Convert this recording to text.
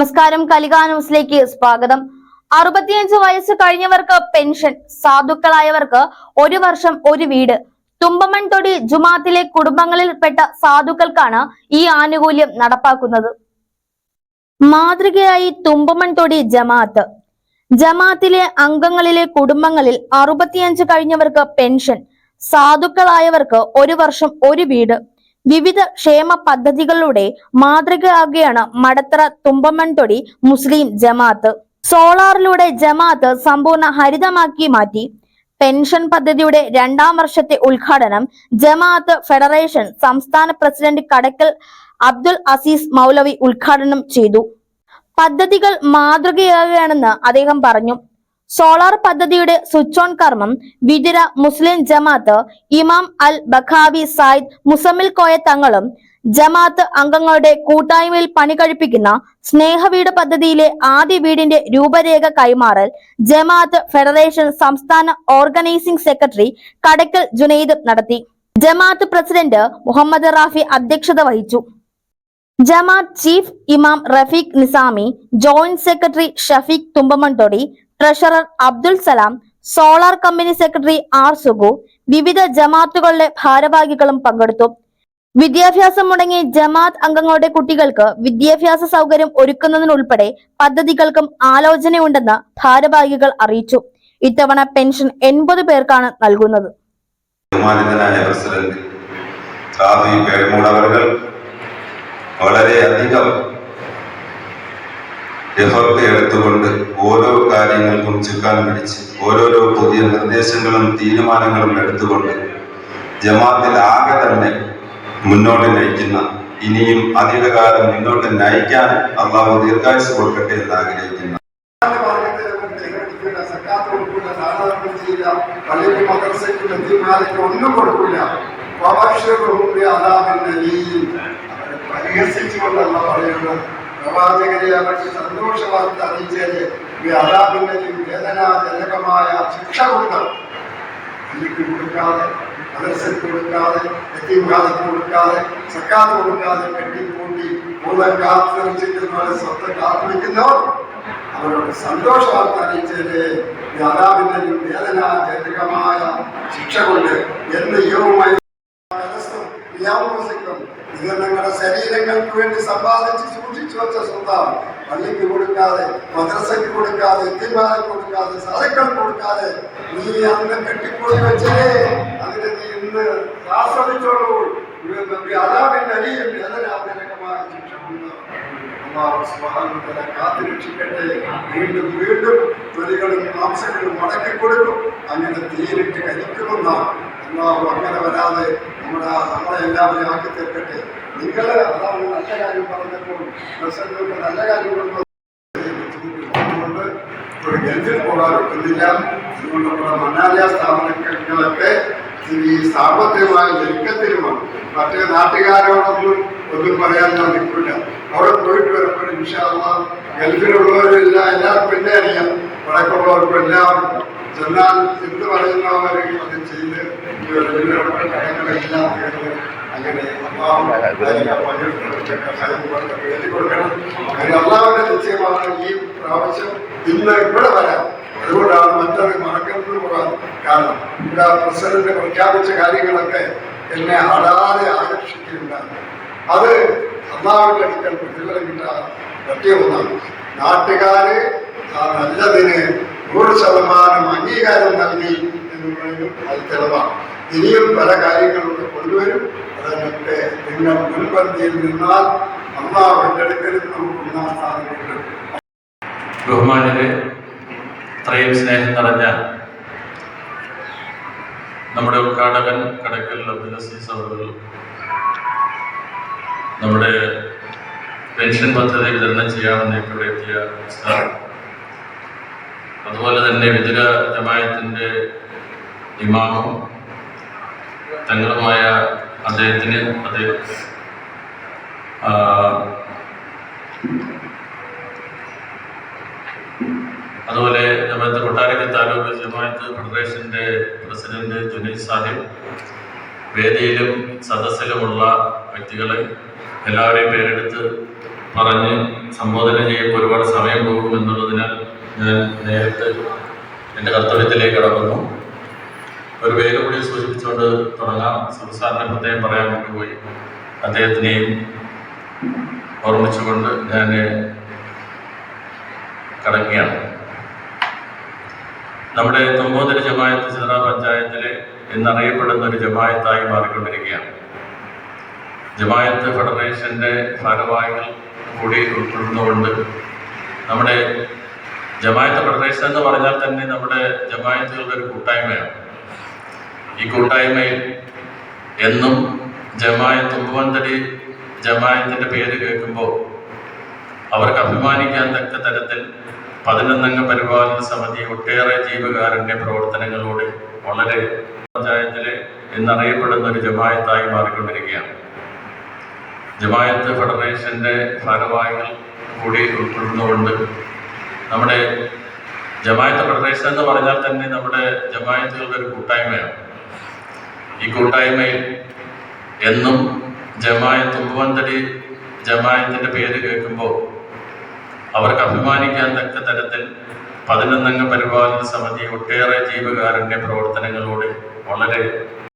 നമസ്കാരം കലിക ന്യൂസിലേക്ക് സ്വാഗതം. അറുപത്തിയഞ്ച് വയസ്സ് കഴിഞ്ഞവർക്ക് പെൻഷൻ സാധുക്കളായവർക്ക് ഒരു വർഷം ഒരു വീട്. തുമ്പമൺ തൊടി ജുമാത്തിലെ കുടുംബങ്ങളിൽപ്പെട്ട സാധുക്കൾക്കാണ് ഈ ആനുകൂല്യം നടപ്പാക്കുന്നത്. മാതൃകയായി തുമ്പമൺ തൊടി ജമാഅത്ത്. ജമാഅത്തിലെ അംഗങ്ങളിലെ കുടുംബങ്ങളിൽ അറുപത്തിയഞ്ച് കഴിഞ്ഞവർക്ക് പെൻഷൻ സാധുക്കളായവർക്ക് ഒരു വർഷം ഒരു വീട്. വിവിധ ക്ഷേമ പദ്ധതികളുടെ മാതൃകയാകുകയാണ് മടത്തറ തുമ്പമൺതൊടി മുസ്ലിം ജമാഅത്ത്. സോളാറിലൂടെ ജമാഅത്ത് സമ്പൂർണ ഹരിതമാക്കി മാറ്റി. പെൻഷൻ പദ്ധതിയുടെ രണ്ടാം വർഷത്തെ ഉദ്ഘാടനം ജമാഅത്ത് ഫെഡറേഷൻ സംസ്ഥാന പ്രസിഡന്റ് കടക്കൽ അബ്ദുൽ അസീസ് മൗലവി ഉദ്ഘാടനം ചെയ്തു. പദ്ധതികൾ മാതൃകയാകുകയാണെന്ന് അദ്ദേഹം പറഞ്ഞു. സോളാർ പദ്ധതിയുടെ സ്വിച്ച് ഓൺ കർമ്മം വിതിര മുസ്ലിം ജമാഅത്ത് ഇമാം അൽ ബഖാവി സായിദ് മുസമ്മിൽ കോയ തങ്ങളും ജമാഅത്ത് അംഗങ്ങളുടെ കൂട്ടായ്മയിൽ പണി കഴിപ്പിക്കുന്ന സ്നേഹവീട് പദ്ധതിയിലെ ആദ്യ വീടിന്റെ രൂപരേഖ കൈമാറൽ ജമാഅത്ത് ഫെഡറേഷൻ സംസ്ഥാന ഓർഗനൈസിംഗ് സെക്രട്ടറി കടക്കൽ ജുനൈദ് നടത്തി. ജമാഅത്ത് പ്രസിഡന്റ് മുഹമ്മദ് റാഫി അധ്യക്ഷത വഹിച്ചു. ജമാഅത്ത് ചീഫ് ഇമാം Rafeeq Nizami joint secretary Shafeeq Thumbamanthodi treasurer Abdul Salam solar company secretary R Sugu വിവിധ ജമാഅത്തുകളുടെ ഭാരവാഹികളും പങ്കെടുത്തു. വിദ്യാഭ്യാസം മുടങ്ങി ജമാഅത്ത് അംഗങ്ങളുടെ കുട്ടികൾക്ക് വിദ്യാഭ്യാസ സൗകര്യം ഒരുക്കുന്നതിനുൾപ്പെടെ പദ്ധതികൾക്കും ആലോചനയുണ്ടെന്ന് ഭാരവാഹികൾ അറിയിച്ചു. ഇത്തവണ പെൻഷൻ എൺപത് പേർക്കാണ് നൽകുന്നത്. വളരെയധികം എഫർട്ട് എടുത്തുകൊണ്ട് ഓരോ കാര്യങ്ങൾക്കും ചുക്കാൻ പിടിച്ച് ഓരോരോ പുതിയ നിർദ്ദേശങ്ങളും തീരുമാനങ്ങളും എടുത്തുകൊണ്ട് ജമാത്തിൽ ആകെ തന്നെ മുന്നോട്ട് നയിക്കുന്ന ഇനിയും അധികകാലം മുന്നോട്ട് നയിക്കാൻ അള്ളാഹു ദീർഘായുസ് കൊടുക്കട്ടെ എന്ന് ആഗ്രഹിക്കുന്നു. പരിഹസിച്ചുകൊണ്ടല്ല പറയുന്നത് പ്രവാചകരെ അവർക്ക് അറിയിച്ചത് അതാബിന്റെ വേദനാജനകമായ ശിക്ഷ കൊടുക്കാതെ മദ്രസയ്ക്ക് കൊടുക്കാതെ എത്തിമാലയ്ക്ക് കൊടുക്കാതെ സക്കാത്ത് കൊടുക്കാതെ കെട്ടിക്കൂട്ടി മൂലം കാത്തു വെച്ചിരിക്കുന്നവരെ സ്വത്ത് കാത്തിരിക്കുന്നു. അവരോട് സന്തോഷ വാർത്ത അറിയിച്ചത് യാതാവിന്റെ വേദനാജനകമായ ശിക്ഷ കൊണ്ട് എന്ന് യോഗമായി ശരീരങ്ങൾക്ക് വേണ്ടി സമ്പാദിച്ച് സൂക്ഷിച്ചു സ്വന്തം പള്ളിക്ക് കൊടുക്കാതെ മദ്രസയ്ക്ക് കൊടുക്കാതെ എത്തിമാലയ്ക്ക് കൊടുക്കാതെ സാധുക്കൾ കൊടുക്കാതെ നീ അന്ന് കെട്ടിപ്പൊടി വെച്ചേ അതിന് നീ ഇന്ന് ആസ്വദിച്ചോളൂ. അതാവിന്റെ അലിയും വേദനാജനകമായ ശിക്ഷ കൊണ്ട് അള്ളാഹു സുബ്ഹാനഹു വ തആല കാത്തുരക്ഷിക്കട്ടെ വീണ്ടും വീണ്ടും തൊലികളും മാംസങ്ങളും മടക്കി കൊടുക്കും അങ്ങനെ തീരിട്ട് കരിക്കുമെന്നാണ് അള്ളാഹു അങ്ങനെ വരാതെ നമ്മുടെ നമ്മളെ എല്ലാവരെയും ആക്കി തീർക്കട്ടെ. നിങ്ങൾ അതാണ് നല്ല കാര്യം പറഞ്ഞപ്പോൾ പ്രസിഡന്റ് നല്ല കാര്യം കൊണ്ടുവന്നു അതുകൊണ്ട് ഒരു ഗൾഫിൽ പോകാൻ ഒക്കുന്നില്ല. അതുകൊണ്ട് നമ്മുടെ മണ്ണാലിയ സ്ഥാപനങ്ങളൊക്കെ ഈ സാമ്പത്തികമായ ഞെരുക്കത്തിലുമാണ് മറ്റേ നാട്ടുകാരോടൊന്നും ഒന്നും പറയാൻ ഞാൻ നിൽക്കില്ല. അവിടെ പോയിട്ട് വരുമ്പോൾ ഇൻഷാല്ല ഗൾഫിലുള്ളവരെല്ലാം എല്ലാവർക്കും എന്നെ അറിയാം. എല്ലാവർക്കും ചെന്നാൽ എന്ത് പറയുന്നവർ അത് ചെയ്ത് അങ്ങനെ നിശ്ചയമാണ് ഈ പ്രാവശ്യം ഇന്ന് ഇവിടെ വരാം അതുകൊണ്ടാണ് മറ്റത് മറക്കുന്നത് പോകാൻ കാരണം. ഇവിടെ പ്രസിഡന്റ് പ്രഖ്യാപിച്ച കാര്യങ്ങളൊക്കെ എന്നെ അടാതെ ആകർഷിക്കുകയുണ്ടായി അത് അള്ളാഹുവിന്റെ അടുക്കൽ പ്രതിഫലം കിട്ടാൻ പറ്റിയ ഒന്നാണ്. നാട്ടുകാര് ആ നല്ലതിന് നൂറ് ശതമാനം അംഗീകാരം നൽകി എന്നുള്ളതിനും അത് തെളിവാണ് ഇനിയും പല കാര്യങ്ങളൊക്കെ കൊണ്ടുവരും അതിനൊക്കെ നിങ്ങൾ മുൻപന്തിയിൽ നിന്നാൽ അള്ളാഹുവിന്റെ അടുക്കലും നമുക്ക് ഒന്നാം സ്ഥാനം ബഹുമാനരെ അത്രയും സ്നേഹം നിറഞ്ഞ നമ്മുടെ ഉദ്ഘാടകൻ കടക്കൽ അബ്ദുൽ അവർ നമ്മുടെ പെൻഷൻ പദ്ധതി വിതരണം ചെയ്യാമെന്ന് ഇവിടെ എത്തിയ. അതുപോലെ തന്നെ വിതുര ജമായത്തിന്റെ ഇമാമും തങ്ങളുമായ അദ്ദേഹത്തിന് അദ്ദേഹം അതുപോലെ ജമാഅത്ത് കൊട്ടാരക്കൽ താലൂക്ക് ജമാഅത്ത് ഫെഡറേഷന്റെ പ്രസിഡന്റ് ജുനൈദ് സാഹിബ് വേദിയിലും സദസ്സിലുമുള്ള വ്യക്തികളെ എല്ലാവരെയും പേരെടുത്ത് പറഞ്ഞ് സംബോധന ചെയ്യുമ്പോൾ ഒരുപാട് സമയം പോകും എന്നുള്ളതിനാൽ ഞാൻ നേരിട്ട് എന്റെ കർത്തവ്യത്തിലേക്ക് കടക്കുന്നു. ഒരു പേര് കൂടി സൂചിപ്പിച്ചുകൊണ്ട് തുടങ്ങാം. സംസ്ഥാനത്തെ പ്രത്യേകം പറയാൻ വിട്ടുപോയി അദ്ദേഹത്തിനെയും ഓർമ്മിച്ചുകൊണ്ട് ഞാൻ കടക്കുകയാണ്. നമ്മുടെ തൊമ്പോതര ജമായത്ത് ചിത്ര പഞ്ചായത്തിലെ എന്നറിയപ്പെടുന്ന ഒരു ജമായത്തായി മാറിക്കൊണ്ടിരിക്കുകയാണ്. ജമായത്ത് ഫെഡറേഷന്റെ ഭാരവാഹികൾ കൂടി ഉൾക്കൊള്ളുന്നുകൊണ്ട് നമ്മുടെ ജമായത്ത് ഫെഡറേഷൻ എന്ന് പറഞ്ഞാൽ തന്നെ നമ്മുടെ ജമായത്തുകളുടെ ഒരു കൂട്ടായ്മയാണ്. ഈ കൂട്ടായ്മയിൽ എന്നും ജമായത്ത് ഉപ്പുവന്തടി ജമായത്തിന്റെ പേര് കേൾക്കുമ്പോൾ അവർക്ക് അഭിമാനിക്കാൻ തക്ക തരത്തിൽ പതിനൊന്നംഗ പരിപാലന സമിതി ഒട്ടേറെ ജീവകാരുണ്യ പ്രവർത്തനങ്ങളോട് വളരെ പഞ്ചായത്തിലെ എന്നറിയപ്പെടുന്ന ഒരു ജമായത്തായി മാറിക്കൊണ്ടിരിക്കുകയാണ്. ജമായത്ത് ഫെഡറേഷന്റെ ഭാരവാഹികൾ കൂടി ഉൾപ്പെടുന്നുകൊണ്ട് നമ്മുടെ ജമായത്ത് ഫെഡറേഷൻ എന്ന് പറഞ്ഞാൽ തന്നെ നമ്മുടെ ജമായത്തുകളുടെ ഒരു കൂട്ടായ്മയാണ്. ഈ കൂട്ടായ്മയിൽ എന്നും ജമായത്ത് ഉപ്പുവന്തടി ജമായത്തിന്റെ പേര് കേൾക്കുമ്പോൾ അവർക്ക് അഭിമാനിക്കാൻ തക്ക തരത്തിൽ പതിനൊന്നംഗ പരിപാലന സമിതി ഒട്ടേറെ ജീവകാരുണ്യ പ്രവർത്തനങ്ങളോട് വളരെ